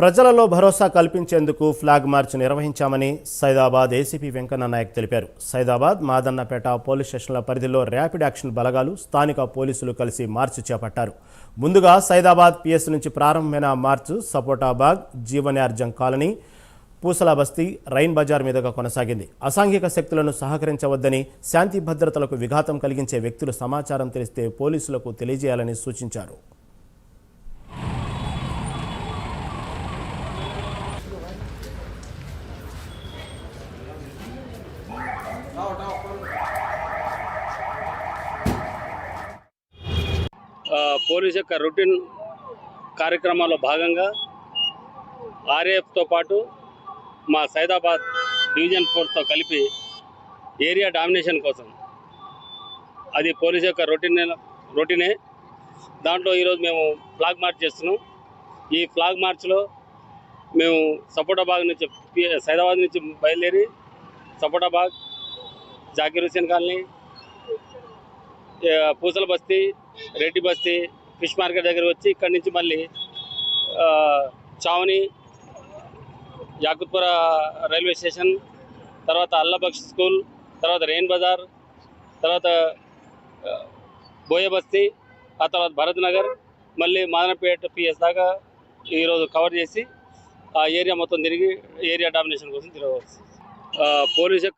ప్రజలలో భరోసా కల్పించేందుకు ఫ్లాగ్ మార్చ్ నిర్వహించామని సైదాబాద్ ఏసీపీ వెంకన్న నాయక్ తెలిపారు. సైదాబాద్ మాదన్నపేట పోలీస్ స్టేషన్ల పరిధిలో ర్యాపిడ్ యాక్షన్ బలగాలు స్థానిక పోలీసులు కలిసి మార్చి చేపట్టారు. ముందుగా సైదాబాద్ పిఎస్ నుంచి ప్రారంభమైన మార్చు సపోటాబాగ్ జీవనార్జం కాలనీ పూసల బస్తీ రైన్ బజార్ మీదుగా కొనసాగింది. అసాంఘిక శక్తులను సహకరించవద్దని శాంతి భద్రతలకు విఘాతం కలిగించే వ్యక్తులు సమాచారం తెలిస్తే పోలీసులకు తెలియజేయాలని సూచించారు. పోలీస్ యొక్క రొటీన్ కార్యక్రమాల్లో భాగంగా ఆర్ఏఎఫ్తో పాటు మా సైదాబాద్ డివిజన్ ఫోర్స్తో కలిపి ఏరియా డామినేషన్ కోసం అది పోలీస్ యొక్క రొటీన్ రొటీనే. దాంట్లో ఈరోజు మేము ఫ్లాగ్ మార్చ్ చేస్తున్నాం. ఈ ఫ్లాగ్ మార్చ్లో మేము సపోటాబాగ్ నుంచి సైదాబాద్ నుంచి బయలుదేరి సపోటాబాగ్ జాకీర్ హుసేన్ కాలనీ పూసల బస్తీ రెడ్డి బస్తీ ఫిష్ మార్కెట్ దగ్గర వచ్చి ఇక్కడి నుంచి మళ్ళీ చావని యాకుత్పుర రైల్వే స్టేషన్ తర్వాత అల్లబక్ష్ స్కూల్ తర్వాత రెయిన్ బజార్ తర్వాత ఆ, బోయ బస్తీ ఆ తర్వాత భరత్ నగర్ మళ్ళీ మాదనపేట పిఎస్ దాకా ఈరోజు కవర్ చేసి ఆ ఏరియా మొత్తం తిరిగి ఏరియా డామినేషన్ కోసం తిరగవచ్చు. పోలీస్ యొక్క